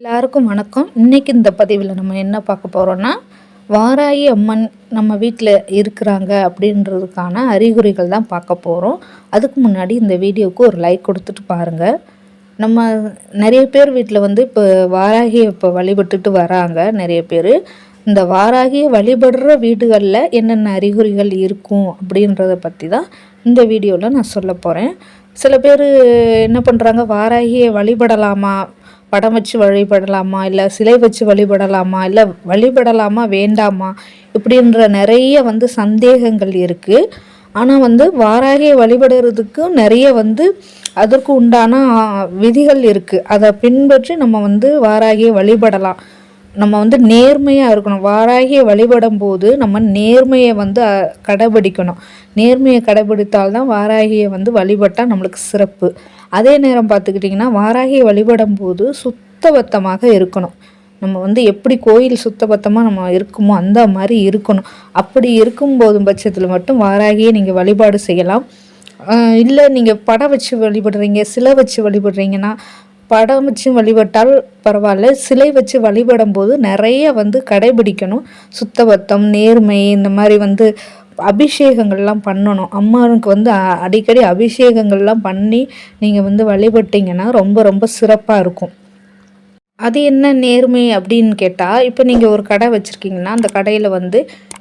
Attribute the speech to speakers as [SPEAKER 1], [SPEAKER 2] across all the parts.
[SPEAKER 1] எல்லாருக்கும் வணக்கம். இன்றைக்கி இந்த பதிவில் நம்ம என்ன பார்க்க போகிறோன்னா வாராகி அம்மன் நம்ம வீட்டில் இருக்கிறாங்க அப்படின்றதுக்கான அறிகுறிகள் தான் பார்க்க போகிறோம் அதுக்கு முன்னாடி இந்த வீடியோவுக்கு ஒரு லைக் கொடுத்துட்டு பாருங்கள் நம்ம நிறைய பேர் வீட்டில் வந்து இப்போ வாராகியை இப்போ வழிபட்டுட்டு வராங்க நிறைய பேர். இந்த வாராகியை வழிபடுற வீடுகளில் என்னென்ன அறிகுறிகள் இருக்கும் அப்படின்றத பற்றி தான் இந்த வீடியோவில் நான் சொல்ல போகிறேன் சில பேர் என்ன பண்ணுறாங்க வாராகியை வழிபடலாமா படம் வச்சு வழிபடலாமா? இல்லை சிலை வச்சு வழிபடலாமா? இல்லை வழிபடலாமா? வேண்டாமா? இப்படின்ற நிறைய வந்து சந்தேகங்கள் இருக்குது ஆனால் வந்து வாராகியை வழிபடுறதுக்கு நிறைய வந்து அதற்கு உண்டான விதிகள் இருக்குது அதை பின்பற்றி நம்ம வந்து வாராகியை வழிபடலாம். நம்ம வந்து நேர்மையாக இருக்கணும். வாராகியை வழிபடும் போது நம்ம நேர்மையை வந்து கடைபிடிக்கணும். நேர்மையை கடைபிடித்தால்தான் வாராகியை வந்து வழிபட்டால் நம்மளுக்கு சிறப்பு. அதே நேரம் பார்த்துக்கிட்டிங்கன்னா வாராகியை வழிபடும் போது சுத்தபத்தமாக இருக்கணும். நம்ம வந்து எப்படி கோயில் சுத்தபத்தமாக நம்ம இருக்குமோ அந்த மாதிரி இருக்கணும். அப்படி இருக்கும்போது பட்சத்தில் மட்டும் வாராகியை நீங்கள் வழிபாடு செய்யலாம். இல்லை நீங்கள் படம் வச்சு வழிபடுறீங்க சிலை வச்சு வழிபடுறீங்கன்னா படம் வச்சு வழிபட்டால் பரவாயில்ல. சிலை வச்சு வழிபடும் போது நிறைய வந்து கடைபிடிக்கணும். சுத்தபத்தம் நேர்மை இந்த மாதிரி வந்து அபிஷேகங்கள்லாம் பண்ணணும். அம்மாவுக்கு வந்து அடிக்கடி அபிஷேகங்கள்லாம் பண்ணி நீங்கள் வந்து வழிபட்டீங்கன்னா ரொம்ப ரொம்ப சிறப்பாக இருக்கும். அது என்ன நேர்மை அப்படின்னு கேட்டால் இப்போ நீங்கள் ஒரு கடை வச்சுருக்கீங்கன்னா அந்த கடையில் வந்து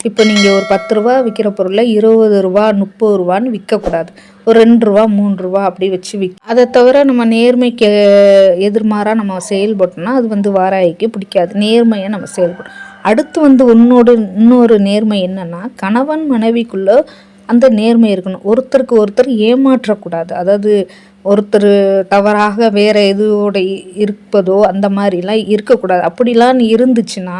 [SPEAKER 1] இப்போ நீங்கள் ஒரு பத்து ரூபா விற்கிற பொருளை இருபது ரூபா முப்பது ரூபான்னு விற்கக்கூடாது ஒரு ரெண்டு ரூபா மூணு ரூபா அப்படி வச்சு விக். அதை தவிர நம்ம நேர்மைக்கு எதிர்மாறாக நம்ம செயல்பட்டோம்னா அது வந்து வாராய்க்கு பிடிக்காது. நேர்மையை நம்ம செயல்படும் அடுத்து வந்து உன்னோட இன்னொரு நேர்மை என்னென்னா கணவன் மனைவிக்குள்ளே அந்த நேர்மை இருக்கணும். ஒருத்தருக்கு ஒருத்தர் ஏமாற்றக்கூடாது. அதாவது ஒருத்தர் தவறாக வேறு எதுவோட இருப்பதோ அந்த மாதிரிலாம் இருக்கக்கூடாது. அப்படிலாம் இருந்துச்சுன்னா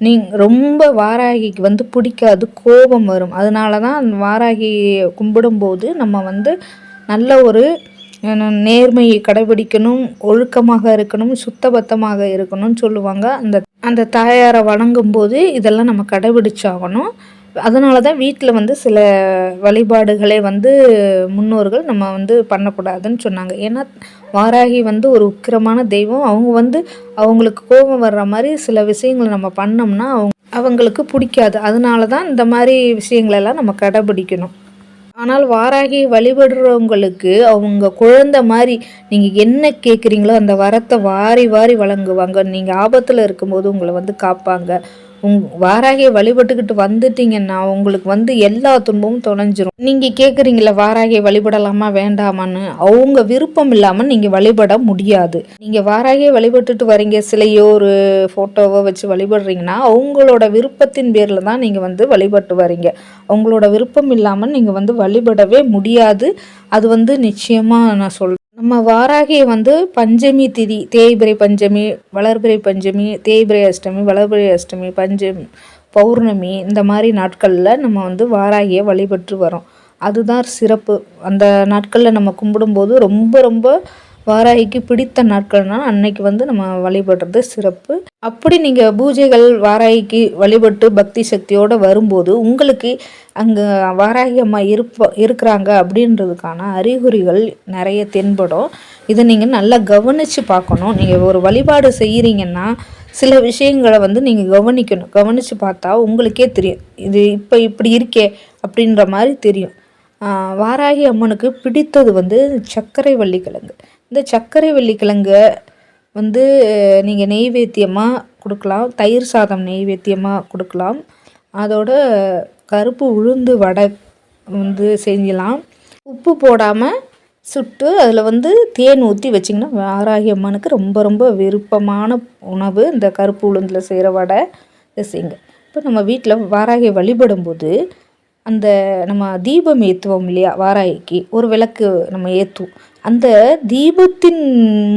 [SPEAKER 1] நீ ரொம்ப வாராகிக்கு வந்து பிடிக்காது கோபம் வரும். அதனால தான் அந்த வாராகி கும்பிடும்போது நம்ம வந்து நல்ல ஒரு நேர்மையை கடைபிடிக்கணும் ஒழுக்கமாக இருக்கணும் சுத்தபத்தமாக இருக்கணும்னு சொல்லுவாங்க. அந்த அந்த தாயாரை வணங்கும்போது இதெல்லாம் நம்ம கடைபிடிச்சாகணும். அதனால தான் வீட்டில் வந்து சில வழிபாடுகளை வந்து முன்னோர்கள் நம்ம வந்து பண்ணக்கூடாதுன்னு சொன்னாங்க. ஏன்னா வாராகி வந்து ஒரு உக்கிரமான தெய்வம். அவங்க வந்து அவங்களுக்கு கோபம் வர்ற மாதிரி சில விஷயங்களை நம்ம பண்ணோம்னா அவங்க அவங்களுக்கு பிடிக்காது. அதனால தான் இந்த மாதிரி விஷயங்களெல்லாம் நம்ம கடைபிடிக்கணும். ஆனால் வாராகி வழிபடுறவங்களுக்கு அவங்க குழந்த மாதிரி நீங்கள் என்ன கேட்குறீங்களோ அந்த வரத்தை வாரி வாரி வழங்குவாங்க. நீங்கள் ஆபத்தில் இருக்கும்போது உங்களை வந்து காப்பாங்க. உங் வாராகியை வழிபட்டுக்கிட்டு வந்துட்டீங்கன்னா உங்களுக்கு வந்து எல்லா துன்பமும் தொலைஞ்சிரும். நீங்கள் கேட்குறீங்களா வாராகியை வழிபடலாமா வேண்டாமான்னு. அவங்க விருப்பம் இல்லாமல் நீங்கள் வழிபட முடியாது. நீங்கள் வாராகியை வழிபட்டுட்டு வரீங்க சிலையோ ஒரு ஃபோட்டோவோ வச்சு வழிபடுறீங்கன்னா அவங்களோட விருப்பத்தின் பேரில் தான் நீங்கள் வந்து வழிபட்டு வரீங்க. அவங்களோட விருப்பம் இல்லாமல் நீங்கள் வந்து வழிபடவே முடியாது. அது வந்து நிச்சயமாக நான் சொல் நம்ம வாராகியை வந்து பஞ்சமி திதி தேய்பிரை பஞ்சமி வளர்பிரை பஞ்சமி தேய்பிரை அஷ்டமி வளர்பிரை அஷ்டமி பஞ்சமி பௌர்ணமி இந்த மாதிரி நாட்களில் நம்ம வந்து வாராகியை வழிபட்டு வரோம். அதுதான் சிறப்பு. அந்த நாட்களில் நம்ம கும்பிடும்போது ரொம்ப ரொம்ப வாராகிக்கு பிடித்த நாட்கள்னால் அன்னைக்கு வந்து நம்ம வழிபடுறது சிறப்பு. அப்படி நீங்கள் பூஜைகள் வாராகிக்கு வழிபட்டு பக்தி சக்தியோடு வரும்போது உங்களுக்கு அங்கே வாராகி அம்மா இருப்ப இருக்கிறாங்க அப்படின்றதுக்கான அறிகுறிகள் நிறைய தென்படும். இதை நீங்கள் நல்லா கவனித்து பார்க்கணும். நீங்கள் ஒரு வழிபாடு செய்கிறீங்கன்னா சில விஷயங்களை வந்து நீங்கள் கவனிக்கணும். கவனித்து பார்த்தா உங்களுக்கே தெரியும். இது இப்போ இப்படி இருக்கே அப்படின்ற மாதிரி தெரியும். வாராகி அம்மனுக்கு பிடித்தது வந்து சர்க்கரை வள்ளிக்கிழங்கு இந்த சர்க்கரை வெள்ளிக்கிழங்கு வந்து நீங்கள் நெய்வேத்தியமாக கொடுக்கலாம். தயிர் சாதம் நெய்வேத்தியமாக கொடுக்கலாம். அதோட கருப்பு உளுந்து வடை வந்து செஞ்சலாம் உப்பு போடாமல் சுட்டு அதில் வந்து தேன் ஊற்றி வச்சிங்கன்னா வாராகி அம்மனுக்கு ரொம்ப ரொம்ப விருப்பமான உணவு இந்த கருப்பு உளுந்தில் செய்கிற வடை. இதை செய்யுங்க. இப்போ நம்ம வீட்டில் வாராகியை வழிபடும்போது அந்த நம்ம தீபம் ஏற்றுவோம் இல்லையா? வாராகிக்கு ஒரு விளக்கு நம்ம ஏற்றுவோம் அந்த தீபத்தின்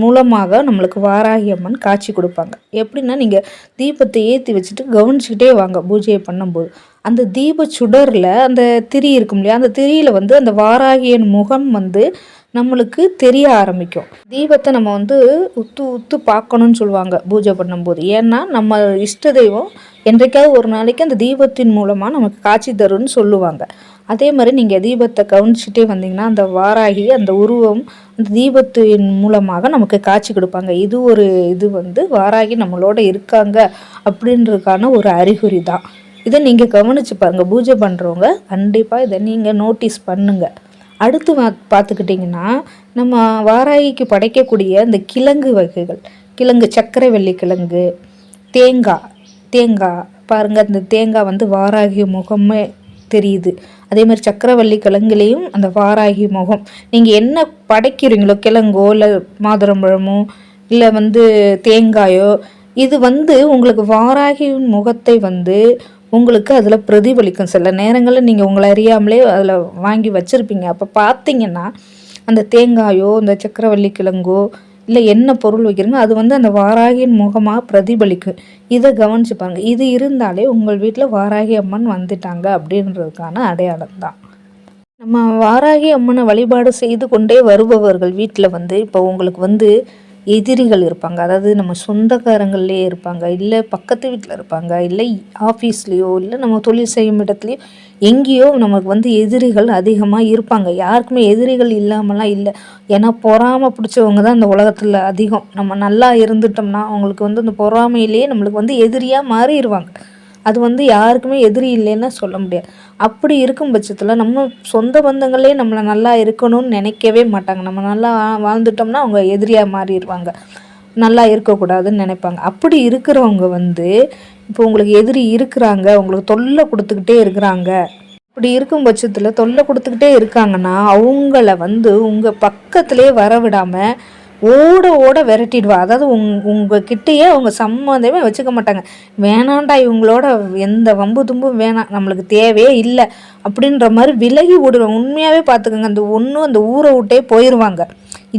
[SPEAKER 1] மூலமாக நம்மளுக்கு வாராகி அம்மன் காட்சி கொடுப்பாங்க. எப்படின்னா நீங்கள் தீபத்தை ஏற்றி வச்சுட்டு கவனிச்சுக்கிட்டே வாங்க பூஜையை பண்ணும்போது. அந்த தீப சுடரில் அந்த திரி இருக்கும் இல்லையா அந்த திரியில் வந்து அந்த வாராகியின் முகம் வந்து நம்மளுக்கு தெரிய ஆரம்பிக்கும். தீபத்தை நம்ம வந்து உத்து உத்து பார்க்கணும்னு சொல்லுவாங்க பூஜை பண்ணும்போது. ஏன்னா நம்ம இஷ்ட தெய்வம் என்றைக்காவது ஒரு நாளைக்கு அந்த தீபத்தின் மூலமாக நமக்கு காட்சி தரும்னு சொல்லுவாங்க. அதே மாதிரி நீங்கள் தீபத்தை கவனிச்சுட்டே வந்தீங்கன்னா அந்த வாராகி அந்த உருவம் அந்த தீபத்தின் மூலமாக நமக்கு காட்சி கொடுப்பாங்க. இது ஒரு இது வந்து வாராகி நம்மளோட இருக்காங்க அப்படின்றதுக்கான ஒரு அறிகுறி தான். இதை நீங்கள் கவனித்து பாருங்கள் பூஜை பண்ணுறவங்க கண்டிப்பாக இதை நீங்கள் நோட்டீஸ் பண்ணுங்கள் அடுத்து பார்த்துக்கிட்டிங்கன்னா நம்ம வாராகிக்கு படைக்கக்கூடிய இந்த கிழங்கு வகைகள். கிழங்கு சர்க்கரைவள்ளி கிழங்கு தேங்காய் தேங்காய். பாருங்கள் அந்த தேங்காய் வந்து வாராகி முகமே தெரியுது. அதே மாதிரி சக்கரவள்ளி கிழங்குலேயும் அந்த வாராகி முகம். நீங்கள் என்ன படைக்கிறீங்களோ கிழங்கோ இல்லை மாதுளம்பழமோ இல்லை வந்து தேங்காயோ இது வந்து உங்களுக்கு வாராகியின் முகத்தை வந்து உங்களுக்கு அதில் பிரதிபலிக்கும். சில நேரங்களில் நீங்கள் உங்களை அறியாமலே அதில் வாங்கி வச்சுருப்பீங்க. அப்போ பார்த்தீங்கன்னா அந்த தேங்காயோ இந்த சக்கரவள்ளி கிழங்கோ இல்லை என்ன பொருள் வைக்கிறீங்க அது வந்து அந்த வாராகியின் முகமாக பிரதிபலிக்கும். இதை கவனிச்சு பாருங்கள் இது இருந்தாலே உங்கள் வீட்டில் வாராகி அம்மன் வந்துட்டாங்க அப்படின்றதுக்கான அடையாளம் தான். நம்ம வாராகி அம்மனை வழிபாடு செய்து கொண்டே வருபவர்கள் வீட்டில் வந்து இப்போ உங்களுக்கு வந்து எதிரிகள் இருப்பாங்க. அதாவது நம்ம சொந்தக்காரங்கள்லேயே இருப்பாங்க. இல்லை பக்கத்து வீட்டில் இருப்பாங்க. இல்லை ஆஃபீஸ்லேயோ இல்லை நம்ம தொழில் செய்யும் இடத்துலையோ எங்கேயோ நமக்கு வந்து எதிரிகள் அதிகமாக இருப்பாங்க. யாருக்குமே எதிரிகள் இல்லாமலாம் இல்லை. ஏன்னா பொறாமை பிடிச்சவங்க தான் இந்த உலகத்தில் அதிகம். நம்ம நல்லா இருந்துட்டோம்னா அவங்களுக்கு வந்து அந்த பொறாமையிலேயே நம்மளுக்கு வந்து எதிரியாக மாறிடுவாங்க அது வந்து யாருக்குமே எதிரி இல்லைன்னா சொல்ல முடியாது. அப்படி இருக்கும் பட்சத்தில் நம்ம சொந்த பந்தங்களே நம்மளை நல்லா இருக்கணும்னு நினைக்கவே மாட்டாங்க. நம்ம நல்லா வாழ்ந்துட்டோம்னா அவங்க எதிரியாக மாறிடுவாங்க நல்லா இருக்கக்கூடாதுன்னு நினைப்பாங்க. அப்படி இருக்கிறவங்க வந்து இப்போ உங்களுக்கு எதிரி இருக்கிறாங்க உங்களுக்கு தொல்லை கொடுத்துக்கிட்டே இருக்கிறாங்க. இப்படி இருக்கும் பட்சத்தில் தொல்லை கொடுத்துக்கிட்டே இருக்காங்கன்னா அவங்கள வந்து உங்கள் பக்கத்துலேயே வரவிடாமல் ஓட ஓட விரட்டிடுவா. அதாவது உங் உங்கள் கிட்டேயே அவங்க சம்மந்தமே வச்சுக்க மாட்டாங்க. வேணாண்டா இவங்களோட எந்த வம்பு தும்பும் வேணாம் நம்மளுக்கு தேவையே இல்லை அப்படின்ற மாதிரி விலகி ஓடுவாங்க. உண்மையாகவே பார்த்துக்கோங்க அந்த ஒன்றும் அந்த ஊரை விட்டே போயிடுவாங்க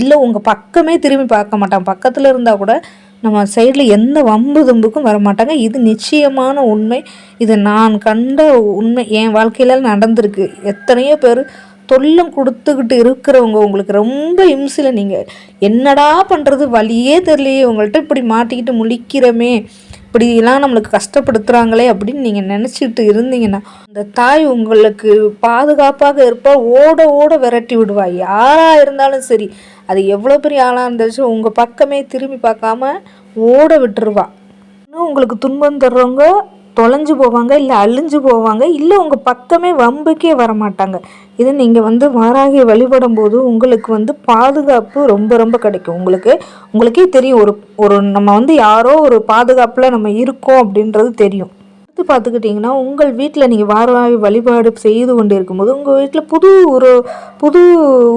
[SPEAKER 1] இல்லை உங்கள் பக்கமே திரும்பி பார்க்க மாட்டாங்க பக்கத்தில் இருந்தால் கூட நம்ம சைடில் எந்த வம்பு தும்புக்கும் வரமாட்டாங்க. இது நிச்சயமான உண்மை. இது நான் கண்ட உண்மை. என் வாழ்க்கையில் நடந்திருக்கு. எத்தனையோ பேர் தொல்லம் கொடுத்துக்கிட்டு இருக்கிறவங்க உங்களுக்கு ரொம்ப இம்சில் நீங்கள் என்னடா பண்ணுறது வழியே தெரியலையே. உங்கள்கிட்ட இப்படி மாட்டிக்கிட்டு முழிக்கிறமே. இப்படிலாம் நம்மளுக்கு கஷ்டப்படுத்துகிறாங்களே அப்படின்னு நீங்கள் நினச்சிட்டு இருந்தீங்கன்னா அந்த தாய் உங்களுக்கு பாதுகாப்பாக இருப்பால் ஓட ஓட விரட்டி விடுவா. யாராக இருந்தாலும் சரி. அது எவ்வளோ பெரிய ஆளாக இருந்துச்சு உங்கள் பக்கமே திரும்பி பார்க்காம ஓட விட்டுருவா. இன்னும் உங்களுக்கு துன்பம் தர்றவங்க தொலைஞ்சு போவாங்க இல்லை அழிஞ்சு போவாங்க இல்லை உங்கள் பக்கமே வம்புக்கே வரமாட்டாங்க. இது நீங்கள் வந்து வாராகி வழிபடும் போது உங்களுக்கு வந்து பாதுகாப்பு ரொம்ப ரொம்ப கிடைக்கும். உங்களுக்கு உங்களுக்கே தெரியும் ஒரு ஒரு நம்ம வந்து யாரோ ஒரு பாதுகாப்பில் நம்ம இருக்கோம் அப்படின்றது தெரியும். அடுத்து பார்த்துக்கிட்டிங்கன்னா உங்கள் வீட்டில் நீங்கள் வாராகி வழிபாடு செய்து கொண்டு இருக்கும்போது உங்கள் வீட்டில் புது ஒரு புது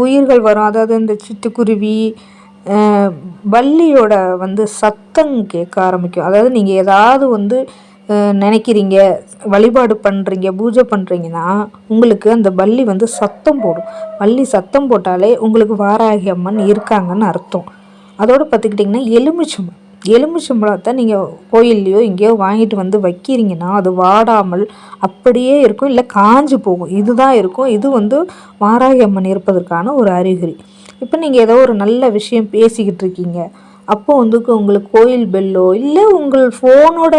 [SPEAKER 1] உயிர்கள் வரும். அதாவது இந்த சிட்டுக்குருவி வள்ளியோட வந்து சத்தம் கேட்க ஆரம்பிக்கும். அதாவது நீங்கள் ஏதாவது வந்து நினைக்கிறீங்க வழிபாடு பண்ணுறீங்க பூஜை பண்ணுறீங்கன்னா உங்களுக்கு அந்த வள்ளி வந்து சத்தம் போடும். வள்ளி சத்தம் போட்டாலே உங்களுக்கு வாராகி அம்மன் இருக்காங்கன்னு அர்த்தம். அதோடு பார்த்துக்கிட்டிங்கன்னா எலுமிச்சம்பழம் எலுமிச்சம்பழத்தை நீங்கள் கோயில்லையோ எங்கேயோ வாங்கிட்டு வந்து வைக்கிறீங்கன்னா அது வாடாமல் அப்படியே இருக்கும். இல்லை காஞ்சு போகும். இதுதான் இருக்கும். இது வந்து வாராகி அம்மன் இருப்பதற்கான ஒரு அறிகுறி. இப்போ நீங்கள் ஏதோ ஒரு நல்ல விஷயம் பேசிக்கிட்டு இருக்கீங்க. அப்போ வந்து உங்களுக்கு கோயில் பெல்லோ இல்லை உங்கள் ஃபோனோட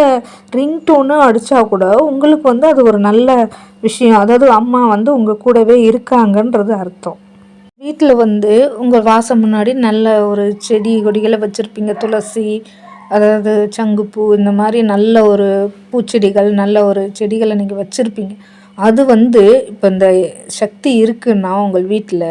[SPEAKER 1] ரிங்டோனு அடித்தா கூட உங்களுக்கு வந்து அது ஒரு நல்ல விஷயம். அதாவது அம்மா வந்து உங்கள் கூடவே இருக்காங்கன்றது அர்த்தம். வீட்டில் வந்து உங்கள் வாசம் முன்னாடி நல்ல ஒரு செடி கொடிகளை வச்சுருப்பீங்க. துளசி அதாவது சங்குப்பூ இந்த மாதிரி நல்ல ஒரு பூச்செடிகள் நல்ல ஒரு செடிகளை நீங்கள் வச்சுருப்பீங்க. அது வந்து இப்போ இந்த சக்தி இருக்குன்னா உங்கள் வீட்டில்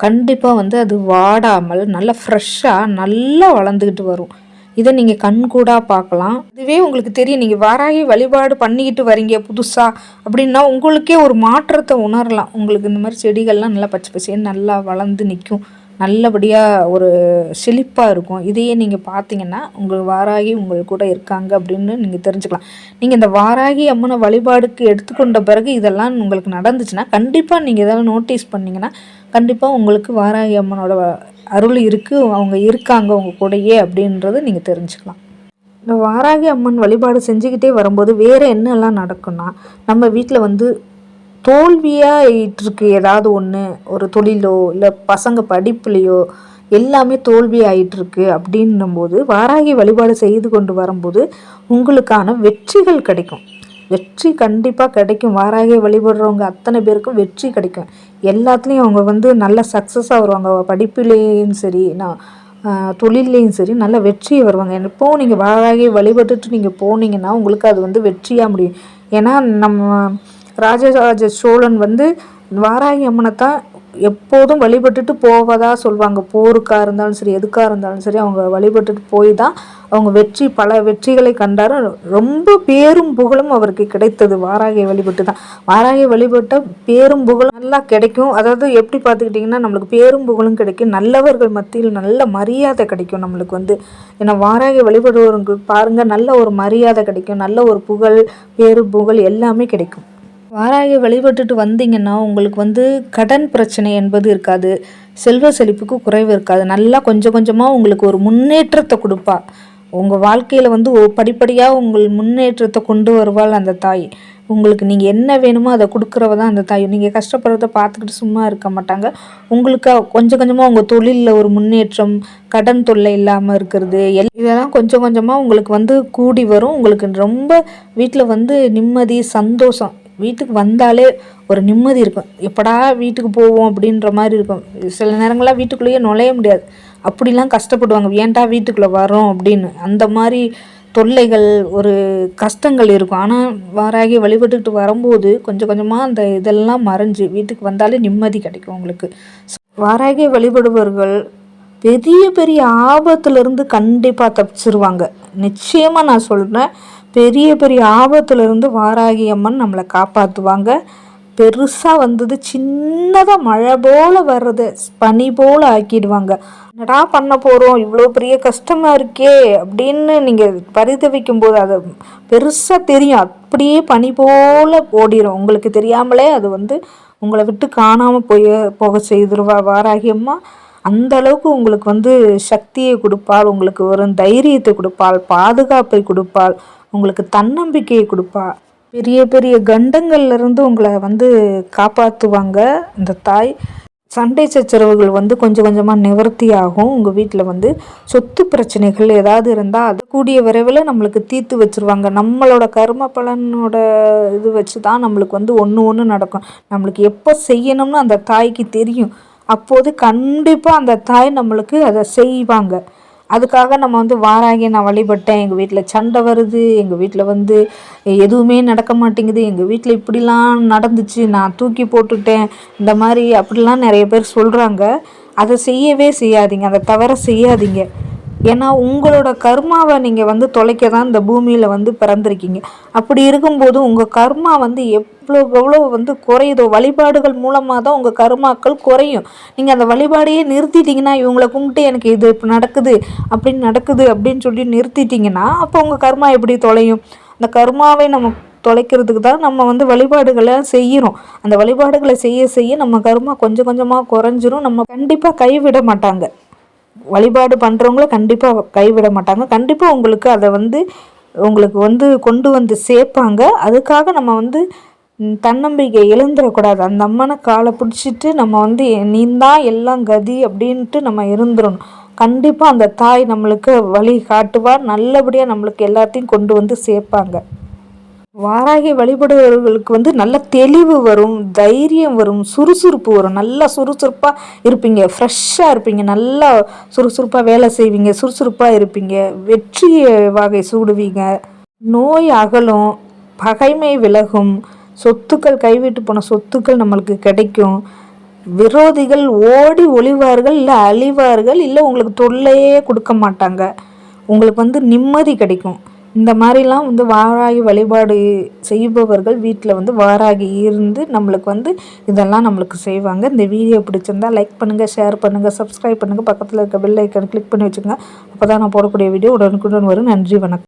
[SPEAKER 1] கண்டிப்பாக வந்து அது வாடாமல் நல்லா ஃப்ரெஷ்ஷாக நல்லா வளர்ந்துக்கிட்டு வரும். இதை நீங்கள் கண்கூடாக பார்க்கலாம். இதுவே உங்களுக்கு தெரியும். நீங்கள் வாராகி வழிபாடு பண்ணிக்கிட்டு வரீங்க புதுசாக அப்படின்னா உங்களுக்கே ஒரு மாற்றத்தை உணரலாம். உங்களுக்கு இந்த மாதிரி செடிகள்லாம் நல்லா பச்சை பச்சைன்னு நல்லா வளர்ந்து நிற்கும் நல்லபடியாக ஒரு செழிப்பாக இருக்கும். இதையே நீங்கள் பார்த்தீங்கன்னா உங்கள் வாராகி உங்கள் கூட இருக்காங்க அப்படின்னு நீங்கள் தெரிஞ்சுக்கலாம். நீங்கள் இந்த வாராகி அம்மனை வழிபாடுக்கு எடுத்துக்கொண்ட பிறகு இதெல்லாம் உங்களுக்கு நடந்துச்சுன்னா கண்டிப்பாக நீங்கள் இதெல்லாம் நோட்டீஸ் பண்ணிங்கன்னா கண்டிப்பாக உங்களுக்கு வாராகி அம்மனோட அருள் இருக்குது அவங்க இருக்காங்க உங்கள் கூடயே அப்படின்றது நீங்கள் தெரிஞ்சுக்கலாம். இந்த வாராகி அம்மன் வழிபாடு செஞ்சுக்கிட்டே வரும்போது வேறு என்னெல்லாம் நடக்கும்னா நம்ம வீட்டில் வந்து தோல்வியாக ஆயிட்டுருக்கு ஏதாவது ஒன்று ஒரு தொழிலோ இல்லை பசங்க படிப்புலையோ எல்லாமே தோல்வி ஆகிட்டுருக்கு அப்படின்னும்போது வாராகி வழிபாடு செய்து கொண்டு வரும்போது உங்களுக்கான வெற்றிகள் கிடைக்கும். வெற்றி கண்டிப்பாக கிடைக்கும். வாராகி வழிபடுறவங்க அத்தனை பேருக்கும் வெற்றி கிடைக்கும். எல்லாத்துலேயும் அவங்க வந்து நல்ல சக்ஸஸாக வருவாங்க. படிப்புலேயும் சரி நான் தொழில்லையும் சரி நல்ல வெற்றி வருவாங்க. எப்போவும் நீங்கள் வாராகி வழிபட்டுட்டு நீங்கள் போனீங்கன்னா உங்களுக்கு அது வந்து வெற்றியாக முடியும். ஏன்னா நம்ம ராஜராஜ சோழன் வந்து வாராகி அம்மனை தான் எப்போதும் வழிபட்டுட்டு போவதா சொல்லுவாங்க போருக்காக இருந்தாலும் சரி எதுக்காக இருந்தாலும் சரி அவங்க வழிபட்டுட்டு போய் தான் அவங்க வெற்றி பல வெற்றிகளை கண்டார். ரொம்ப பேரும் புகழும் அவருக்கு கிடைத்தது வாராகியை வழிபட்டு தான். வாராகியை வழிபட்ட பேரும் புகழும் நல்லா கிடைக்கும். அதாவது எப்படி பார்த்துக்கிட்டிங்கன்னா நம்மளுக்கு பேரும் புகழும் கிடைக்கும். நல்லவர்கள் மத்தியில் நல்ல மரியாதை கிடைக்கும் நம்மளுக்கு வந்து. ஏன்னா வாராகியை வழிபடுவவங்களுக்கு பாருங்கள் நல்ல ஒரு மரியாதை கிடைக்கும். நல்ல ஒரு புகழ் பேரு புகழ் எல்லாமே கிடைக்கும். வாராகி வழிபட்டுட்டு வந்தீங்கன்னா உங்களுக்கு வந்து கடன் பிரச்சனை என்பது இருக்காது. செல்வ செழிப்புக்கு குறைவு இருக்காது. நல்லா கொஞ்சம் கொஞ்சமாக உங்களுக்கு ஒரு முன்னேற்றத்தை கொடுப்பா. உங்கள் வாழ்க்கையில் வந்து படிப்படியாக உங்கள் முன்னேற்றத்தை கொண்டு வருவாள் அந்த தாய். உங்களுக்கு நீங்கள் என்ன வேணுமோ அதை கொடுக்குறவ தான் அந்த தாய். நீங்கள் கஷ்டப்படுறத பார்த்துக்கிட்டு சும்மா இருக்க மாட்டாங்க. உங்களுக்கு கொஞ்சம் கொஞ்சமாக உங்கள் தொழிலில் ஒரு முன்னேற்றம் கடன் தொல்லை இல்லாமல் இருக்கிறது எல் இதெல்லாம் கொஞ்சம் கொஞ்சமாக உங்களுக்கு வந்து கூடி வரும். உங்களுக்கு ரொம்ப வீட்டில் வந்து நிம்மதி சந்தோஷம். வீட்டுக்கு வந்தாலே ஒரு நிம்மதி இருக்கும். எப்படா வீட்டுக்கு போவோம் அப்படின்ற மாதிரி இருக்கும். சில நேரங்களாக வீட்டுக்குள்ளேயே நுழைய முடியாது. அப்படிலாம் கஷ்டப்படுவாங்க. ஏன்டா வீட்டுக்குள்ளே வரோம் அப்படின்னு. அந்த மாதிரி தொல்லைகள் ஒரு கஷ்டங்கள் இருக்கும். ஆனால் வாராகி வழிபட்டுக்கிட்டு வரும்போது கொஞ்சம் கொஞ்சமாக அந்த இதெல்லாம் மறைஞ்சு வீட்டுக்கு வந்தாலே நிம்மதி கிடைக்கும் உங்களுக்கு. வாராகி வழிபடுபவர்கள் பெரிய பெரிய ஆபத்துலேருந்து கண்டிப்பாக தப்பிச்சிருவாங்க. நிச்சயமாக நான் சொல்கிறேன் பெரிய பெரிய ஆபத்துலேருந்து வாராகி அம்மன் நம்மளை காப்பாற்றுவாங்க பெருசாக வந்தது சின்னதாக மழை போல் வர்றது பனி போல் ஆக்கிடுவாங்க. என்னடா பண்ண போகிறோம் இவ்வளோ பெரிய கஷ்டமாக இருக்கே அப்படின்னு நீங்கள் பரிதவிக்கும் போது அது பெருசாக தெரியும். அப்படியே பனி போல் ஓடிடும் உங்களுக்கு தெரியாமலே அது வந்து உங்களை விட்டு காணாமல் போய் போக செய்திருவா வாராகி அம்மா. அந்த அளவுக்கு உங்களுக்கு வந்து சக்தியை கொடுப்பாள். உங்களுக்கு ஒரு தைரியத்தை கொடுப்பாள். பாதுகாப்பை கொடுப்பாள். உங்களுக்கு தன்னம்பிக்கையை கொடுப்பா. பெரிய பெரிய கண்டங்கள்லேருந்து உங்களை வந்து காப்பாற்றுவாங்க இந்த தாய். சண்டை சச்சரவுகள் வந்து கொஞ்சம் கொஞ்சமாக நிவர்த்தி ஆகும். உங்கள் வீட்டில் வந்து சொத்து பிரச்சனைகள் ஏதாவது இருந்தால் அது கூடிய விரைவில் நம்மளுக்கு தீர்த்து வச்சுருவாங்க. நம்மளோட கர்ம பலனோட இது வச்சு தான் நம்மளுக்கு வந்து ஒன்று ஒன்று நடக்கும். நம்மளுக்கு எப்போ செய்யணும்னு அந்த தாய்க்கு தெரியும். அப்போது கண்டிப்பாக அந்த தாய் நம்மளுக்கு அதை செய்வாங்க. அதுக்காக நம்ம வந்து வாராகி நான் வழிபட்டேன். எங்கள் வீட்டில் சண்டை வருது. எங்கள் வீட்டில் வந்து எதுவுமே நடக்க மாட்டேங்குது. எங்கள் வீட்டில் இப்படிலாம் நடந்துச்சு. நான் தூக்கி போட்டுட்டேன். இந்த மாதிரி அப்படிலாம் நிறைய பேர் சொல்கிறாங்க அதை செய்யவே செய்யாதீங்க. அதை தவிர செய்யாதீங்க. ஏன்னா உங்களோட கர்மாவை நீங்கள் வந்து தொலைக்க தான் இந்த பூமியில் வந்து பிறந்திருக்கீங்க. அப்படி இருக்கும்போது உங்கள் கர்மா வந்து எவ்வளோ எவ்வளோ வந்து குறையுதோ வழிபாடுகள் மூலமாக தான் உங்கள் கர்மாக்கள் குறையும். நீங்கள் அந்த வழிபாடையே நிறுத்திட்டீங்கன்னா இவங்களை கும்பிட்டு எனக்கு இது இப்போ நடக்குது அப்படின்னு நடக்குது அப்படின்னு சொல்லி நிறுத்திட்டிங்கன்னா அப்போ உங்கள் கர்மா எப்படி தொலையும்? அந்த கர்மாவை நம்ம தொலைக்கிறதுக்கு தான் நம்ம வந்து வழிபாடுகளை செய்கிறோம் அந்த வழிபாடுகளை செய்ய செய்ய நம்ம கர்மா கொஞ்சம் கொஞ்சமாக குறைஞ்சிரும். நம்ம கண்டிப்பாக கைவிட மாட்டாங்க. வழிபாடு பண்ணுறவங்கள கண்டிப்பாக கைவிட மாட்டாங்க. கண்டிப்பாக உங்களுக்கு அதை வந்து உங்களுக்கு வந்து கொண்டு வந்து சேர்ப்பாங்க. அதுக்காக நம்ம வந்து தன்னம்பிக்கை இழந்துடக்கூடாது அந்த அம்மனை காலை பிடிச்சிட்டு நம்ம வந்து நீ தான் எல்லாம் கதி அப்படின்ட்டு நம்ம இருந்துடணும் கண்டிப்பாக அந்த தாய் நம்மளுக்கு வழி காட்டுவார் நல்லபடியாக நம்மளுக்கு எல்லாத்தையும் கொண்டு வந்து சேர்ப்பாங்க. வாராகி வழிபடுபவர்களுக்கு வந்து நல்ல தெளிவு வரும் தைரியம் வரும் சுறுசுறுப்பு வரும். நல்லா சுறுசுறுப்பாக இருப்பீங்க. ஃப்ரெஷ்ஷாக இருப்பீங்க. நல்லா சுறுசுறுப்பாக வேலை செய்வீங்க. சுறுசுறுப்பாக இருப்பீங்க. வெற்றி வகை சூடுவீங்க. நோய் அகலும் பகைமை விலகும். சொத்துக்கள் கைவிட்டு போன சொத்துக்கள் நம்மளுக்கு கிடைக்கும். விரோதிகள் ஓடி ஒளிவார்கள் இல்லை அழிவார்கள் இல்லை உங்களுக்கு தொல்லையே கொடுக்க மாட்டாங்க. உங்களுக்கு வந்து நிம்மதி கிடைக்கும். இந்த மாதிரிலாம் வந்து வாராகி வழிபாடு செய்பவர்கள் வீட்டில் வந்து வாராகி இருந்து நம்மளுக்கு வந்து இதெல்லாம் நம்மளுக்கு செய்வாங்க. இந்த வீடியோ பிடிச்சிருந்தா லைக் பண்ணுங்கள் ஷேர் பண்ணுங்கள் சப்ஸ்கிரைப் பண்ணுங்கள் பக்கத்தில் இருக்க பெல் ஐக்கன் கிளிக் பண்ணி வச்சுக்கோங்க. அப்போ தான் நான் போடக்கூடிய வீடியோ உடனுக்குடன் வரும். நன்றி வணக்கம்.